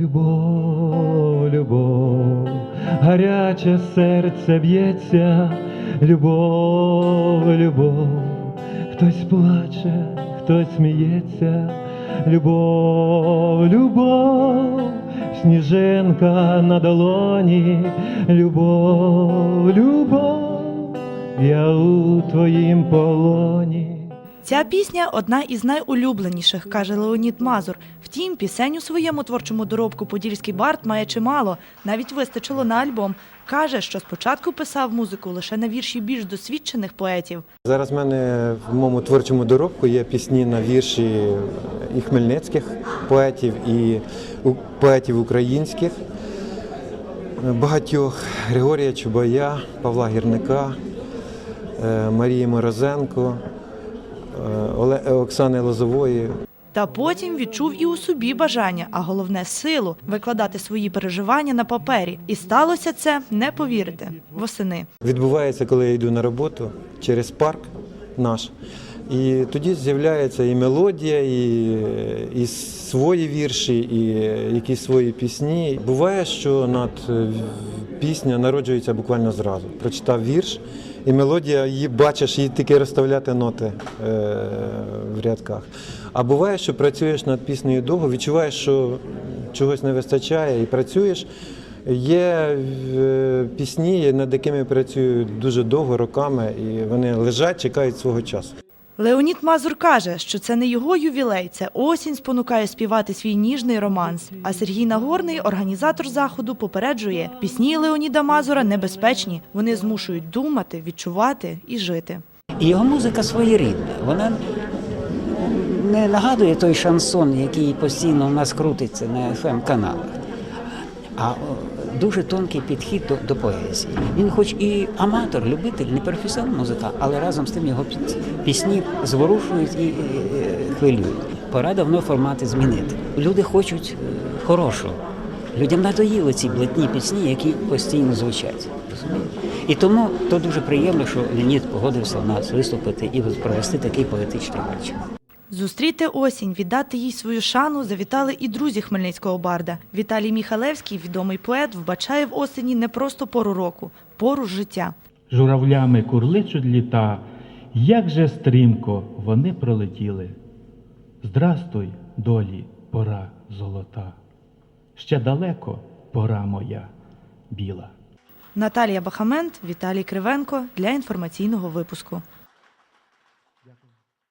Любов, любов, гаряче серце б'ється, любов, любов, хтось плаче, хтось сміється, любов, любов, сніжинка на долоні, любов, любов, я у твоїм полоні. Ця пісня одна із найулюбленіших, каже Леонід Мазур. Втім, пісень у своєму творчому доробку Подільський бард має чимало. Навіть вистачило на альбом. Каже, що спочатку писав музику лише на вірші більш досвідчених поетів. Зараз в мене в моєму творчому доробку є пісні на вірші і хмельницьких поетів, і поетів українських, багатьох Григорія Чубая, Павла Гірника, е, Марії Морозенко, Оксани Лозової. Та потім відчув і у собі бажання, а головне силу викладати свої переживання на папері. І сталося це, не повірите, восени. Відбувається, коли я йду на роботу через парк наш. І тоді з'являється і мелодія, і, і свої вірші, і якісь свої пісні. Буває, що над е, пісня народжується буквально зразу. Прочитав вірш, і мелодія її бачиш, її тільки розставляти ноти е, в рядках. А буває, що працюєш над піснею довго, відчуваєш, що чогось не вистачає, і працюєш. Є е, пісні, над якими працюю дуже довго, роками, і вони лежать, чекають свого часу. Леонід Мазур каже, що це не його ювілей, це осінь спонукає співати свій ніжний романс. А Сергій Нагорний, організатор заходу, попереджує, пісні Леоніда Мазура небезпечні. Вони змушують думати, відчувати і жити. Його музика своєрідна. Вона не нагадує той шансон, який постійно у нас крутиться на fm каналах а дуже тонкий підхід до, до поезії. Він, хоч і аматор, любитель, не професіонал музика, але разом з тим його пісні зворушують і, хвилюють. Пора давно формати змінити. Люди хочуть е, хорошого. Людям надоїли ці блатні пісні, які постійно звучать. І тому то дуже приємно, що Леонід погодився в нас виступити і провести такий поетичний вечір. Зустріти осінь, віддати їй свою шану завітали і друзі хмельницького барда. Віталій Міхалевський, відомий поет, вбачає в осені не просто пору року, пору життя. журавлями курличуть літа, як же стрімко вони пролетіли. Здрастуй, долі, пора золота. Ще далеко пора моя біла. Наталія Бахамент, Віталій Кривенко для інформаційного випуску.